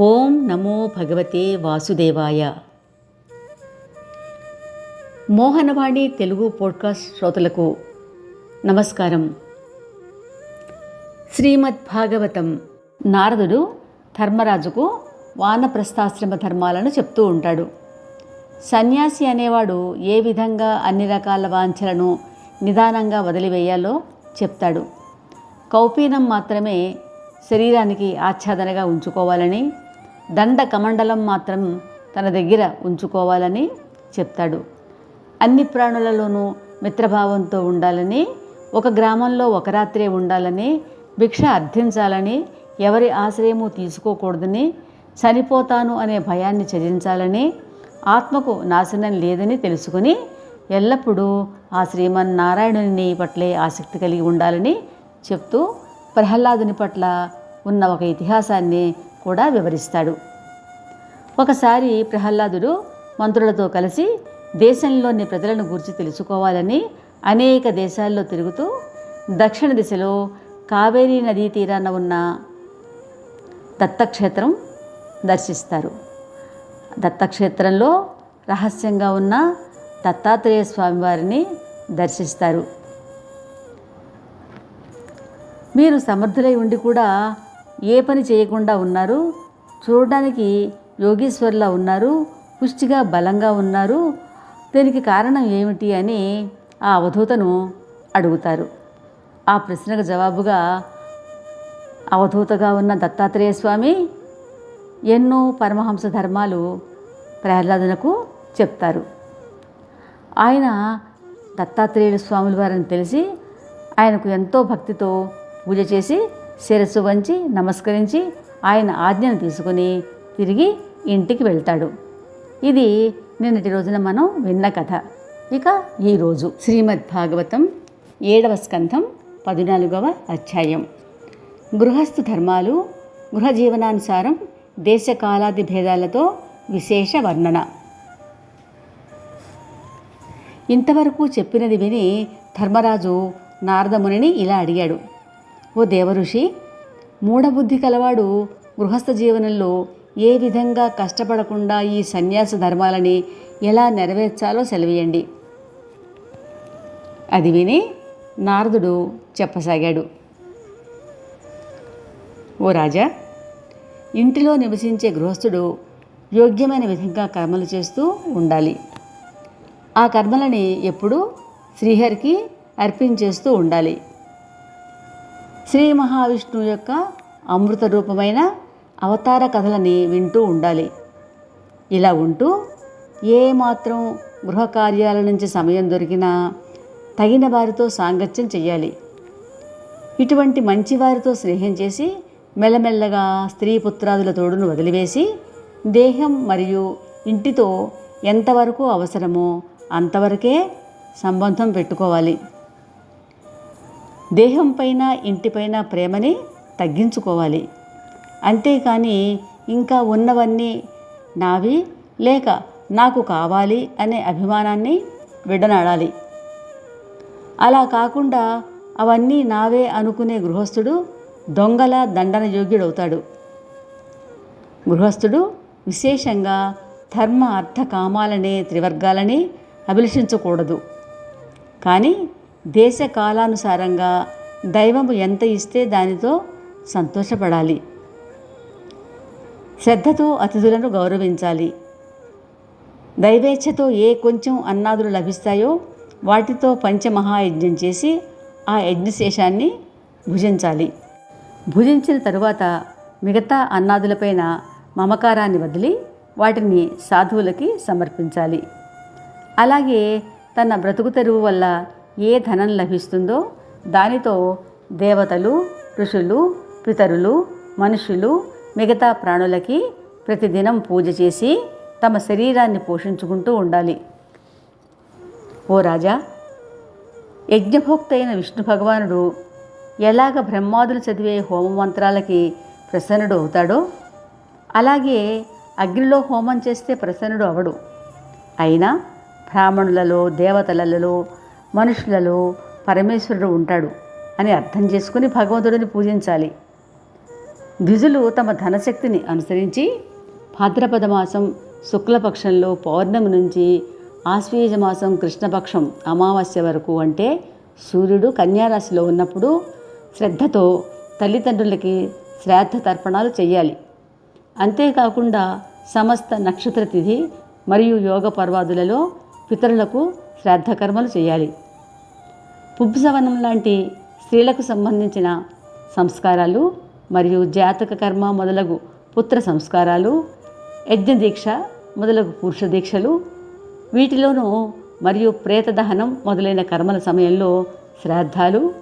ఓం నమో భగవతే వాసుదేవాయ. మోహనవాణి తెలుగు పోడ్కాస్ట్ శ్రోతలకు నమస్కారం. శ్రీమద్ భాగవతం నారదుడు ధర్మరాజుకు వానప్రస్థాశ్రమ ధర్మాలను చెప్తూ ఉంటాడు. సన్యాసి అనేవాడు ఏ విధంగా అన్ని రకాల వాంఛలను నిదానంగా వదిలివేయాలో చెప్తాడు. కౌపీనం మాత్రమే శరీరానికి ఆచ్ఛాదనగా ఉంచుకోవాలని దండ కమండలం మాత్రం తన దగ్గర ఉంచుకోవాలని చెప్తాడు. అన్ని ప్రాణులలోనూ మిత్రభావంతో ఉండాలని ఒక గ్రామంలో ఒక రాత్రే ఉండాలని భిక్ష అర్థించాలని ఎవరి ఆశ్రయము తీసుకోకూడదని చనిపోతాను అనే భయాన్ని చదించాలని ఆత్మకు నాశనం లేదని తెలుసుకుని ఎల్లప్పుడూ ఆ శ్రీమన్నారాయణుని పట్లే ఆసక్తి కలిగి ఉండాలని చెప్తూ ప్రహ్లాదుని పట్ల ఉన్న ఒక ఇతిహాసాన్ని కూడా వివరిస్తాడు. ఒకసారి ప్రహ్లాదుడు మంత్రులతో కలిసి దేశంలోని ప్రజలను గురించి తెలుసుకోవాలని అనేక దేశాల్లో తిరుగుతూ దక్షిణ దిశలో కావేరీ నదీ తీరాన ఉన్న దత్తక్షేత్రం దర్శిస్తారు. దత్తక్షేత్రంలో రహస్యంగా ఉన్న దత్తాత్రేయ స్వామివారిని దర్శిస్తారు. మీరు సమర్థులై ఉండి కూడా ఏ పని చేయకుండా ఉన్నారు? చూడడానికి యోగీశ్వర్లా ఉన్నారు పుష్టిగా బలంగా ఉన్నారు. దీనికి కారణం ఏమిటి అని ఆ అవధూతను అడుగుతారు. ఆ ప్రశ్నకు జవాబుగా అవధూతగా ఉన్న దత్తాత్రేయ స్వామి ఎన్నో పరమహంస ధర్మాలు ప్రహ్లాదనకు చెప్తారు. ఆయన దత్తాత్రేయుడు స్వాముల వారిని తెలిసి ఆయనకు ఎంతో భక్తితో పూజ చేసి శిరస్సు వంచి నమస్కరించి ఆయన ఆజ్ఞను తీసుకుని తిరిగి ఇంటికి వెళ్తాడు. ఇది నిన్నటి రోజున మనం విన్న కథ. ఇక ఈరోజు శ్రీమద్ భాగవతం ఏడవ స్కంధం పద్నాలుగవ అధ్యాయం. గృహస్థు ధర్మాలు గృహ జీవనానుసారం దేశకాలాది భేదాలతో విశేష వర్ణన. ఇంతవరకు చెప్పినది విని ధర్మరాజు నారదమునిని ఇలా అడిగాడు. ఓ దేవఋషి మూఢబుద్ధి కలవాడు గృహస్థ జీవనంలో ఏ విధంగా కష్టపడకుండా ఈ సన్యాస ధర్మాలని ఎలా నెరవేర్చాలో సెలవేయండి. అది విని నారదుడు చెప్పసాగాడు. ఓ రాజా ఇంటిలో నివసించే గృహస్థుడు యోగ్యమైన విధంగా కర్మలు చేస్తూ ఉండాలి. ఆ కర్మలని ఎప్పుడూ శ్రీహరికి అర్పించేస్తూ ఉండాలి. శ్రీ మహావిష్ణువు యొక్క అమృత రూపమైన అవతార కథలని వింటూ ఉండాలి. ఇలా ఉంటూ ఏ మాత్రం గృహ కార్యాల నుంచి సమయం దొరికినా తగిన వారితో సాంగత్యం చెయ్యాలి. ఇటువంటి మంచి వారితో స్నేహం చేసి మెల్లమెల్లగా స్త్రీ పుత్రాదుల తోడును వదిలివేసి దేహం మరియు ఇంటితో ఎంతవరకు అవసరమో అంతవరకే సంబంధం పెట్టుకోవాలి. దేహంపైన ఇంటిపైన ప్రేమని తగ్గించుకోవాలి. అంతేకాని ఇంకా ఉన్నవన్నీ నావి లేక నాకు కావాలి అనే అభిమానాన్ని విడనాడాలి. అలా కాకుండా అవన్నీ నావే అనుకునే గృహస్థుడు దొంగల దండన యోగ్యుడవుతాడు. గృహస్థుడు విశేషంగా ధర్మ అర్థ కామాలనే త్రివర్గాలని అభిలషించకూడదు. కానీ దేశ కాలానుసారంగా దైవము ఎంత ఇస్తే దానితో సంతోషపడాలి. శ్రద్ధతో అతిథులను గౌరవించాలి. దైవేచ్ఛతో ఏ కొంచెం అన్నాదులు లభిస్తాయో వాటితో పంచమహాయజ్ఞం చేసి ఆ యజ్ఞశేషాన్ని భుజించాలి. భుజించిన తరువాత మిగతా అన్నాదులపైన మమకారాన్ని వదిలి వాటిని సాధువులకి సమర్పించాలి. అలాగే తన బ్రతుకు తెరువు వల్ల ఏ ధనం లభిస్తుందో దానితో దేవతలు ఋషులు పితరులు మనుషులు మిగతా ప్రాణులకి ప్రతిదినం పూజ చేసి తమ శరీరాన్ని పోషించుకుంటూ ఉండాలి. ఓ రాజా యజ్ఞభోక్త అయిన విష్ణు భగవానుడు ఎలాగ బ్రహ్మాదులు చదివే హోమ మంత్రాలకి ప్రసన్నుడు అవుతాడో అలాగే అగ్నిలో హోమం చేస్తే ప్రసన్నుడు అవడు. అయినా బ్రాహ్మణులలో దేవతలలో మనుషులలో పరమేశ్వరుడు ఉంటాడు అని అర్థం చేసుకుని భగవంతుడిని పూజించాలి. ద్విజులు తమ ధనశక్తిని అనుసరించి భాద్రపద మాసం శుక్లపక్షంలో పౌర్ణమి నుంచి ఆశ్వీజ మాసం కృష్ణపక్షం అమావాస్య వరకు అంటే సూర్యుడు కన్యారాశిలో ఉన్నప్పుడు శ్రద్ధతో తల్లిదండ్రులకి శ్రాద్ధ తర్పణాలు చేయాలి అంతేకాకుండా సమస్త నక్షత్ర తిథి మరియు యోగ పర్వాదులలో పితరులకు శ్రాద్ధ కర్మలు చేయాలి పుంసవనం లాంటి స్త్రీలకు సంబంధించిన సంస్కారాలు మరియు జాతక కర్మ మొదలగు పుత్ర సంస్కారాలు యజ్ఞ దీక్ష మొదలగు పురుష దీక్షలు వీటిలోనూ మరియు ప్రేత దహనం మొదలైన కర్మల సమయంలో శ్రాద్ధాలు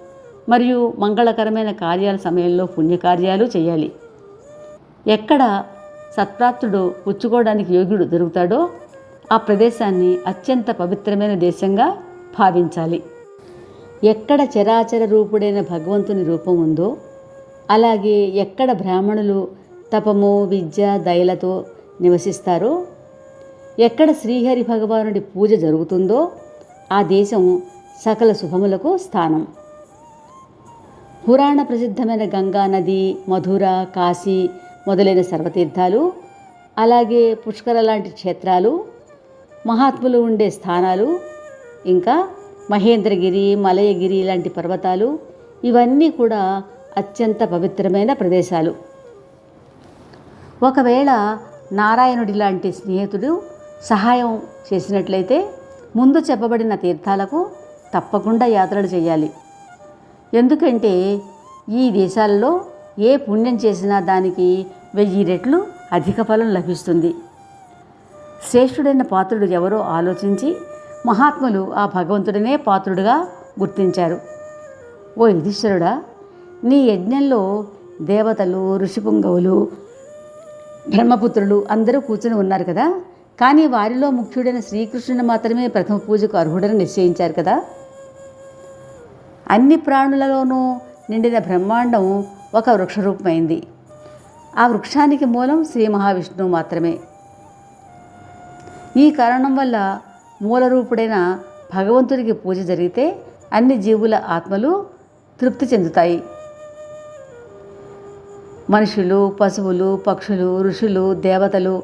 మరియు మంగళకరమైన కార్యాల సమయంలో పుణ్యకార్యాలు చేయాలి. ఎక్కడ సత్ప్రాప్తుడు పుచ్చుకోవడానికి యోగ్యుడు దొరుకుతాడో ఆ ప్రదేశాన్ని అత్యంత పవిత్రమైన దేశంగా భావించాలి. ఎక్కడ చరాచర రూపుడైన భగవంతుని రూపం ఉందో అలాగే ఎక్కడ బ్రాహ్మణులు తపము విద్య దయలతో నివసిస్తారో ఎక్కడ శ్రీహరి భగవానుడి పూజ జరుగుతుందో ఆ దేశం సకల శుభములకు స్థానం. పురాణ ప్రసిద్ధమైన గంగా నది మధుర కాశీ మొదలైన సర్వతీర్థాలు అలాగే పుష్కర లాంటి క్షేత్రాలు మహాత్ములు ఉండే స్థానాలు ఇంకా మహేంద్రగిరి మలయగిరి లాంటి పర్వతాలు ఇవన్నీ కూడా అత్యంత పవిత్రమైన ప్రదేశాలు. ఒకవేళ నారాయణుడి లాంటి స్నేహితుడు సహాయం చేసినట్లయితే ముందు చెప్పబడిన తీర్థాలకు తప్పకుండా యాత్రలు చేయాలి. ఎందుకంటే ఈ దేశాలలో ఏ పుణ్యం చేసినా దానికి వెయ్యి రెట్లు అధిక ఫలం లభిస్తుంది. శ్రేష్ఠుడైన పాత్రుడు ఎవరో ఆలోచించి మహాత్ములు ఆ భగవంతుడినే పాత్రుడుగా గుర్తించారు. ఓ యుధిష్ఠరుడా నీ యజ్ఞంలో దేవతలు ఋషిపుంగవులు బ్రహ్మపుత్రులు అందరూ కూర్చుని ఉన్నారు కదా? కానీ వారిలో ముఖ్యుడైన శ్రీకృష్ణుని మాత్రమే ప్రథమ పూజకు అర్హుడని నిశ్చయించారు కదా? అన్ని ప్రాణులలోనూ నిండిన బ్రహ్మాండం ఒక వృక్షరూపమైంది. ఆ వృక్షానికి మూలం శ్రీ మహావిష్ణువు మాత్రమే. ఈ కారణం వల్ల మూలరూపుడైన భగవంతుడికి పూజ జరిగితే అన్ని జీవుల ఆత్మలు తృప్తి చెందుతాయి. మనుషులు పశువులు పక్షులు ఋషులు దేవతలు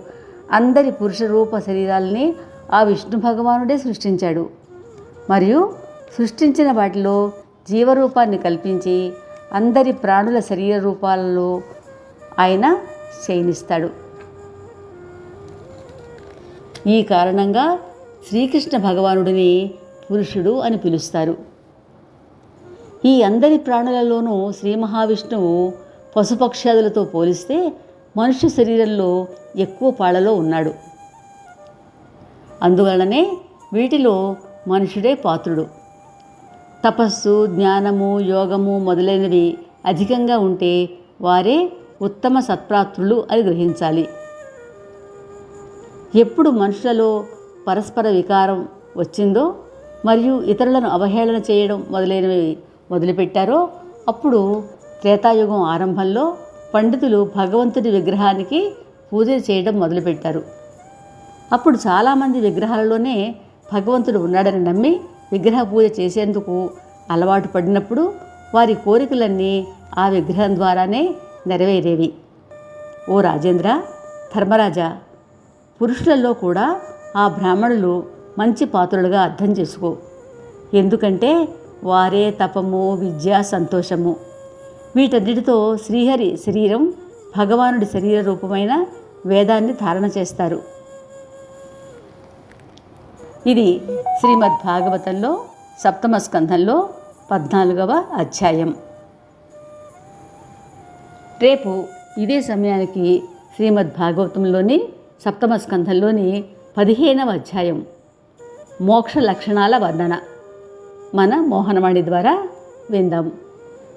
అందరి పురుష రూప శరీరాలని ఆ విష్ణు భగవానుడే సృష్టించాడు. మరియు సృష్టించిన వాటిలో జీవరూపాన్ని కల్పించి అందరి ప్రాణుల శరీర రూపాలలో ఆయన శయనిస్తాడు ఈ కారణంగా శ్రీకృష్ణ భగవానుడిని పురుషుడు అని పిలుస్తారు. ఈ అందరి ప్రాణులలోనూ శ్రీ మహావిష్ణువు పశుపక్షాదులతో పోలిస్తే మనుష్య శరీరంలో ఎక్కువ పాళ్ళలో ఉన్నాడు. అందువలనే వీటిలో మనుషుడే పాత్రుడు. తపస్సు జ్ఞానము యోగము మొదలైనవి అధికంగా ఉంటే వారే ఉత్తమ సత్ప్రాత్రులు అని గ్రహించాలి. ఎప్పుడు మనుషులలో పరస్పర వికారం వచ్చిందో మరియు ఇతరులను అవహేళన చేయడం మొదలైనవి మొదలుపెట్టారో అప్పుడు త్రేతాయుగం ఆరంభంలో పండితులు భగవంతుడి విగ్రహానికి పూజ చేయడం మొదలుపెట్టారు. అప్పుడు చాలామంది విగ్రహాలలోనే భగవంతుడు ఉన్నాడని నమ్మి విగ్రహ పూజ చేసేందుకు అలవాటు పడినప్పుడు వారి కోరికలన్నీ ఆ విగ్రహం ద్వారానే నెరవేరేవి. ఓ రాజేంద్ర ధర్మరాజా పురుషులలో కూడా ఆ బ్రాహ్మణులు మంచి పాత్రులుగా అర్థం చేసుకో. ఎందుకంటే వారే తపము విద్య సంతోషము. వీటన్నిటితో శ్రీహరి శరీరం భగవానుడి శరీర రూపమైన వేదాన్ని ధారణ చేస్తారు. ఇది శ్రీమద్ భాగవతంలో సప్తమ స్కంధంలో పద్నాలుగవ అధ్యాయం. రేపు ఇదే సమయానికి శ్రీమద్ భాగవతంలోని సప్తమ స్కంధంలోని పదిహేనవ అధ్యాయం మోక్ష లక్షణాల వర్ణన. మన మోహనవాణి ద్వారా విందాం.